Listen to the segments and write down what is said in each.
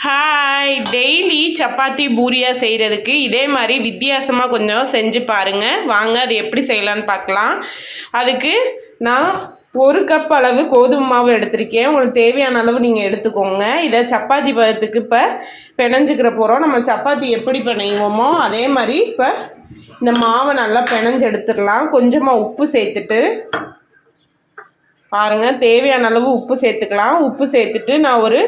Hi daily chapati பூரியா செய்கிறதுக்கு இதே மாதிரி வித்தியாசமாக கொஞ்சம் செஞ்சு பாருங்கள் வாங்க அது எப்படி செய்யலான்னு பார்க்கலாம். அதுக்கு நான் ஒரு கப் அளவு கோதுமை மாவு எடுத்திருக்கேன். உங்களுக்கு தேவையான அளவு நீங்கள் எடுத்துக்கோங்க. இதை சப்பாத்தி பதத்துக்கு இப்போ பிணைஞ்சிக்கிற போகிறோம் நம்ம சப்பாத்தி எப்படி பிணைவோமோ அதே மாதிரி இப்போ இந்த மாவை நல்லா பிணைஞ்சு எடுத்துடலாம். கொஞ்சமாக உப்பு சேர்த்துட்டு பாருங்கள் தேவையான அளவு உப்பு சேர்த்துக்கலாம். உப்பு சேர்த்துட்டு நான் ஒரு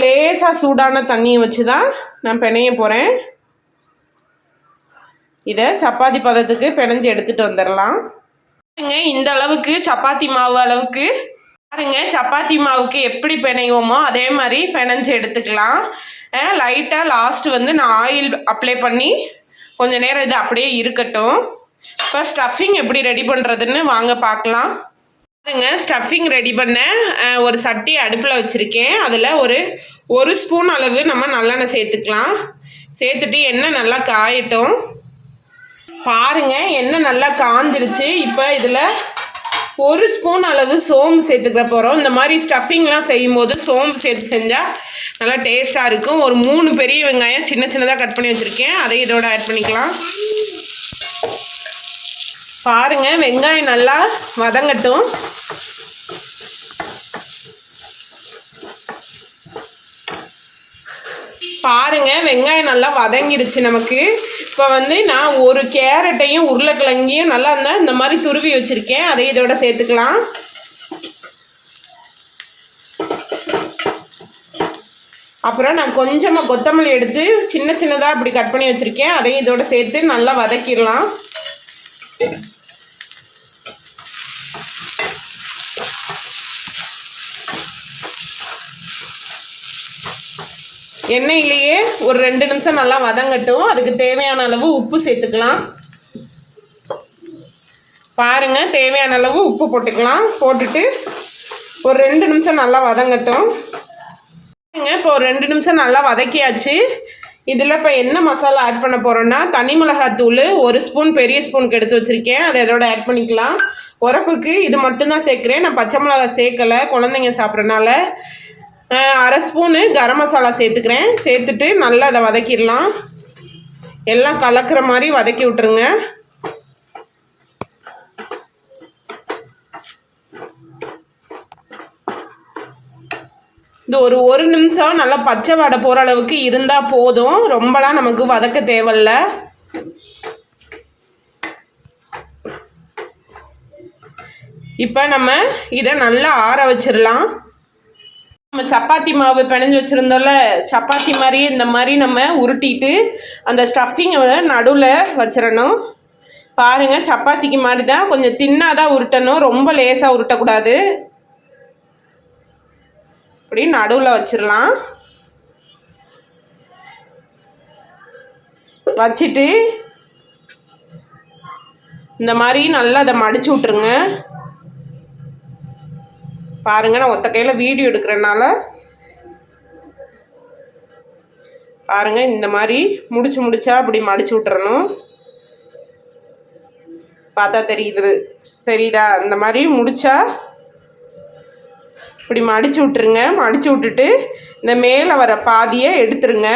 லேசாக சூடான தண்ணியை வச்சு தான் நான் பிணைய போகிறேன் இதை சப்பாத்தி பதத்துக்கு பிணைஞ்சு எடுத்துகிட்டு வந்துடலாம் பாருங்க இந்த அளவுக்கு சப்பாத்தி மாவு அளவுக்கு. பாருங்க சப்பாத்தி மாவுக்கு எப்படி பிணைவோமோ அதே மாதிரி பிணைஞ்சு எடுத்துக்கலாம். லைட்டாக லாஸ்ட் வந்து நான் ஆயில் அப்ளை பண்ணி கொஞ்சம் நேரம் இது அப்படியே இருக்கட்டும். இப்போ ஸ்டஃபிங் எப்படி ரெடி பண்ணுறதுன்னு வாங்க பார்க்கலாம். பாருங்க ஸ்டஃபிங் ரெடி பண்ண ஒரு சட்டி அடுப்பில் வச்சுருக்கேன். அதில் ஒரு ஒரு ஸ்பூன் அளவு நம்ம நல்லெண்ணெய் சேர்த்துக்கலாம். சேர்த்துட்டு எண்ணெய் நல்லா காயட்டும். பாருங்க எண்ணெய் நல்லா காஞ்சிருச்சு. இப்போ இதில் ஒரு ஸ்பூன் அளவு சோம்பு சேர்த்துக்க போகிறோம் இந்த மாதிரி ஸ்டஃபிங்லாம் செய்யும்போது சோம்பு சேர்த்து செஞ்சால் நல்லா டேஸ்ட்டாக இருக்கும். ஒரு மூணு பெரிய வெங்காயம் சின்ன சின்னதாக கட் பண்ணி வச்சுருக்கேன். அதை இதோட ஆட் பண்ணிக்கலாம். பாருங்க வெங்காயம் நல்லா வதங்கட்டும். பாருங்க வெங்காயம் நல்லா வதங்கிடுச்சு நமக்கு. இப்போ வந்து நான் ஒரு கேரட்டையும் உருளைக்கிழங்கையும் நல்லா இந்த இந்த மாதிரி துருவி வச்சுருக்கேன். அதை இதோட சேர்த்துக்கலாம். அப்புறம் நான் கொஞ்சமாக கொத்தமல்லி எடுத்து சின்ன சின்னதாக இப்படி கட் பண்ணி வச்சுருக்கேன். அதையும் இதோட சேர்த்து நல்லா வதக்கிடலாம். எண்ணெயிலேயே ஒரு ரெண்டு நிமிஷம் நல்லா வதங்கட்டும். அதுக்கு தேவையான அளவு உப்பு சேர்த்துக்கலாம். பாருங்க தேவையான அளவு உப்பு போட்டுக்கலாம். போட்டுட்டு ஒரு ரெண்டு நிமிஷம் நல்லா வதங்கட்டும். இப்போ ஒரு ரெண்டு நிமிஷம் நல்லா வதக்கியாச்சு. இதில் இப்போ என்ன மசாலா ஆட் பண்ண போகிறோன்னா தனி மிளகாத்தூள் ஒரு ஸ்பூன் பெரிய ஸ்பூனுக்கு எடுத்து வச்சுருக்கேன். அதை இதோட ஆட் பண்ணிக்கலாம். உரப்புக்கு இது மட்டும்தான் சேர்க்குறேன். நான் பச்சை மிளகா சேர்க்கலை. குழந்தைங்க சாப்பிட்றனால. அரை ஸ்பூனு கரம் மசாலா சேர்த்துக்கிறேன். சேர்த்துட்டு நல்லா அதை வதக்கிடலாம். எல்லாம் கலக்கிற மாதிரி வதக்கி விட்டுருங்க. இது ஒரு ஒரு நிமிஷம் நல்லா பச்சை வடை போகிற அளவுக்கு இருந்தால் போதும். ரொம்பலாம் நமக்கு வதக்க தேவையில்ல. இப்போ நம்ம இதை நல்லா ஆற வச்சிடலாம். நம்ம சப்பாத்தி மாவு பிணைஞ்சு வச்சுருந்தோம்ல சப்பாத்தி மாதிரி இந்த மாதிரி நம்ம உருட்டிட்டு அந்த ஸ்டஃபிங்கை நடுவில் வச்சிடணும் பாருங்கள் சப்பாத்திக்கு மாதிரி தான் கொஞ்சம் தின்னாக தான் உருட்டணும் ரொம்ப லேசாக உருட்டக்கூடாது. இப்படி நடுவில் வச்சிடலாம் வச்சுட்டு இந்த மாதிரி நல்லா அதை மடிச்சு விட்ருங்க பாருங்க நான் ஒத்த கையில் வீடியோ எடுக்கிறனால பாருங்க இந்த மாதிரி முடிச்சு முடிச்சா அப்படி மடிச்சு விட்டுறணும். பார்த்தா தெரியுது தெரியுதா? இந்த மாதிரி முடிச்சா இப்படி மடிச்சு விட்ருங்க மடிச்சு விட்டுட்டு இந்த மேலே வர பாதியை எடுத்துருங்க.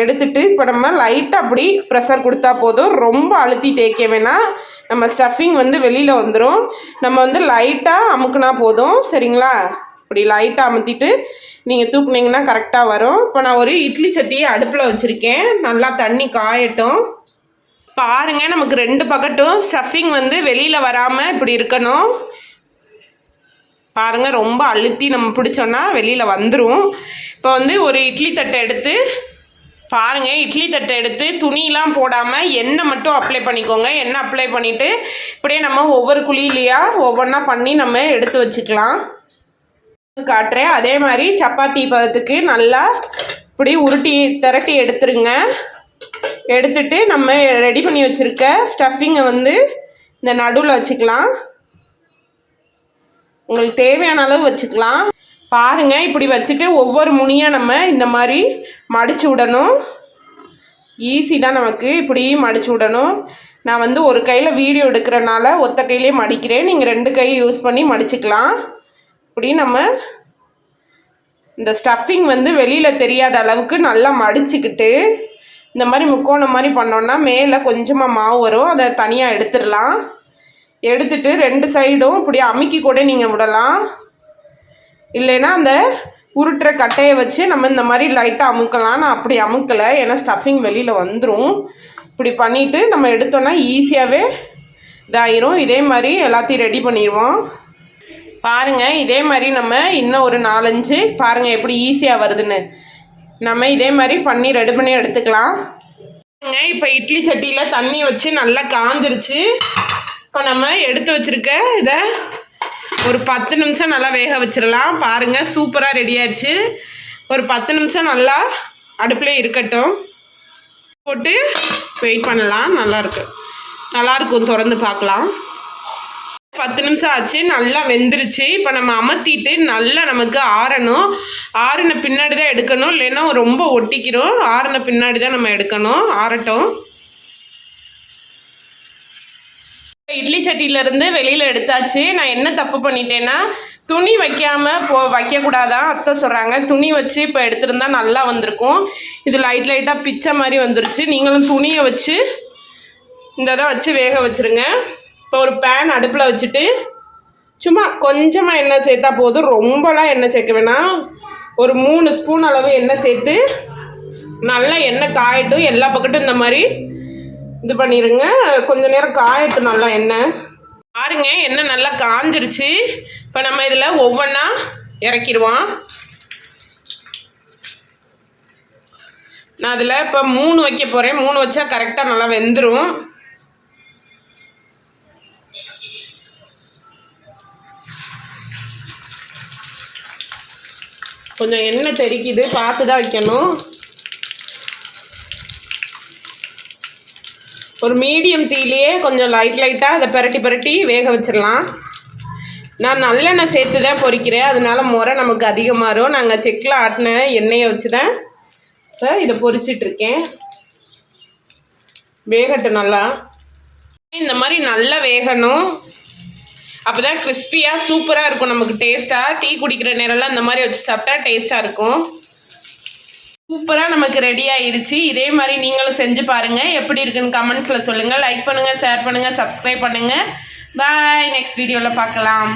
எடுத்துட்டு இப்போ நம்ம லைட்டாக அப்படி ப்ரெஷர் கொடுத்தா போதும். ரொம்ப அழுத்தி தேய்க்க வேணாம். நம்ம ஸ்டஃபிங் வந்து வெளியில் வந்துடும் நம்ம வந்து லைட்டாக அமுக்குனா போதும். சரிங்களா? இப்படி லைட்டாக அமுத்திட்டு நீங்கள் தூக்குனீங்கன்னா கரெக்டாக வரும். இப்போ நான் ஒரு இட்லி சட்டியை அடுப்பில் வச்சுருக்கேன். நல்லா தண்ணி காயட்டும். பாருங்கள் நமக்கு ரெண்டு பக்கட்டும் ஸ்டஃபிங் வந்து வெளியில் வராமல் இப்படி இருக்கணும். பாருங்க ரொம்ப அழுத்தி நம்ம பிடிச்சோன்னா வெளியில் வந்துடும் இப்போ வந்து ஒரு இட்லி தட்டை எடுத்து பாருங்க இட்லி தட்டை எடுத்து துணிலாம் போடாமல் எண்ணெய் மட்டும் அப்ளை பண்ணிக்கோங்க. எண்ணெய் அப்ளை பண்ணிவிட்டு இப்படியே நம்ம ஒவ்வொரு குழியிலையாக ஒவ்வொன்றா பண்ணி நம்ம எடுத்து வச்சுக்கலாம். காட்டுறேன். அதே மாதிரி சப்பாத்தி பதத்துக்கு நல்லா இப்படி உருட்டி திரட்டி எடுத்துருங்க. எடுத்துட்டு நம்ம ரெடி பண்ணி வச்சுருக்க ஸ்டஃபிங்கை வந்து இந்த நடுவில் வச்சுக்கலாம். உங்களுக்கு தேவையான அளவு வச்சுக்கலாம். பாருங்க இப்படி வச்சுட்டு ஒவ்வொரு முனியாக நம்ம இந்த மாதிரி மடித்து விடணும். ஈஸி தான் நமக்கு இப்படி மடித்து விடணும். நான் வந்து ஒரு கையில் வீடியோ எடுக்கிறனால ஒத்த கையிலே மடிக்கிறேன். நீங்கள் ரெண்டு கை யூஸ் பண்ணி மடிச்சுக்கலாம். இப்படி நம்ம இந்த ஸ்டஃபிங் வந்து வெளியில் தெரியாத அளவுக்கு நல்லா மடிச்சுக்கிட்டு இந்த மாதிரி முக்கோணம் மாதிரி பண்ணோன்னா மேலே கொஞ்சமாக மாவு வரும். அதை தனியாக எடுத்துடலாம். எடுத்துட்டு ரெண்டு சைடும் இப்படி அமுக்கி கூட நீங்கள் விடலாம். இல்லைன்னா அந்த உருட்டுற கட்டையை வச்சு நம்ம இந்த மாதிரி லைட்டாக அமுக்கலாம். நான் அப்படி அமுக்கலை. ஏன்னா ஸ்டஃபிங் வெளியில் வந்துடும் இப்படி பண்ணிவிட்டு நம்ம எடுத்தோன்னா ஈஸியாகவே இதாயிரும். இதே மாதிரி எல்லாத்தையும் ரெடி பண்ணிடுவோம். பாருங்கள் இதே மாதிரி நம்ம இன்னும் ஒரு நாலஞ்சு பாருங்கள் எப்படி ஈஸியாக வருதுன்னு. நம்ம இதே மாதிரி பண்ணி ரெடி பண்ணி எடுத்துக்கலாம். இப்போ இட்லி சட்டியில் தண்ணி வச்சு நல்லா காஞ்சிருச்சு. இப்போ நம்ம எடுத்து வச்சிருக்க இதை ஒரு பத்து நிமிஷம் நல்லா வேக வச்சிடலாம். பாருங்கள் சூப்பராக ரெடி ஆயிடுச்சு. ஒரு பத்து நிமிஷம் நல்லா அடுப்பில் இருக்கட்டும். போட்டு வெயிட் பண்ணலாம். நல்லாயிருக்கு நல்லாயிருக்கும் திறந்து பார்க்கலாம். பத்து நிமிஷம் ஆச்சு. நல்லா வெந்துருச்சு. இப்போ நம்ம அமர்த்திட்டு நல்லா நமக்கு ஆறணும். ஆறின பின்னாடி தான் எடுக்கணும். இல்லைன்னா ரொம்ப ஒட்டிக்கிறோம். ஆறின பின்னாடி தான் நம்ம எடுக்கணும். ஆறட்டும். இட்லி சட்டியிலேருந்து வெளியில் எடுத்தாச்சு. நான் என்ன தப்பு பண்ணிட்டேன்னா துணி வைக்காமல் போ வைக்கக்கூடாதான் அத்தை சொல்கிறாங்க துணி வச்சு இப்போ எடுத்துருந்தா நல்லா வந்திருக்கும். இது லைட் லைட்டாக பிச்சை மாதிரி வந்துருச்சு. நீங்களும் துணியை வச்சு இந்த தான் வச்சு வேக வச்சுருங்க. இப்போ ஒரு பேன் அடுப்பில் வச்சுட்டு சும்மா கொஞ்சமாக எண்ணெய் சேர்த்தா போதும். ரொம்பலாம் எண்ணெய் சேர்க்க வேணாம். ஒரு மூணு ஸ்பூன் அளவு எண்ணெய் சேர்த்து நல்லா எண்ணெய் காயட்டும். எல்லா பக்கட்டும் இந்த மாதிரி இது பண்ணிடுங்க கொஞ்ச நேரம் காயட்டும் நல்லா எண்ணெய் பாருங்க எண்ணெய் நல்லா காஞ்சிருச்சு. இப்போ நம்ம இதில் ஒவ்வொன்றா இறக்கிடுவோம். நான் அதில் இப்போ மூணு வைக்க போகிறேன் மூணு வச்சா கரெக்டாக நல்லா வெந்துடும் கொஞ்சம் எண்ணெய் தெரிக்குது பார்த்து தான் வைக்கணும். ஒரு மீடியம் தீலையே கொஞ்சம் லைட் லைட்டாக அதை பிரட்டி பிரட்டி வேக வச்சிடலாம். நான் நல்லெண்ணெய் சேர்த்து தான் பொரிக்கிறேன் அதனால முறை நமக்கு அதிகமாகும் நாங்கள் செக்கில் ஆட்டின எண்ணெயை வச்சு தான் இப்போ இதை பொறிச்சிட்ருக்கேன் வேகட்டும் நல்லா. இந்த மாதிரி நல்லா வேகணும். அப்போ தான் கிறிஸ்பியாக சூப்பராக இருக்கும் நமக்கு டேஸ்ட்டாக டீ குடிக்கிற நேரம்லாம் இந்த மாதிரி வச்சு சாப்பிட்டா டேஸ்ட்டாக இருக்கும். சூப்பராக நமக்கு ரெடி ஆயிடுச்சு இதே மாதிரி நீங்களும் செஞ்சு பாருங்கள் எப்படி இருக்குன்னு கமெண்ட்ஸில் சொல்லுங்கள் லைக் பண்ணுங்கள் ஷேர் பண்ணுங்கள் சப்ஸ்கிரைப் பண்ணுங்கள் பாய் நெக்ஸ்ட் வீடியோவில் பார்க்கலாம்.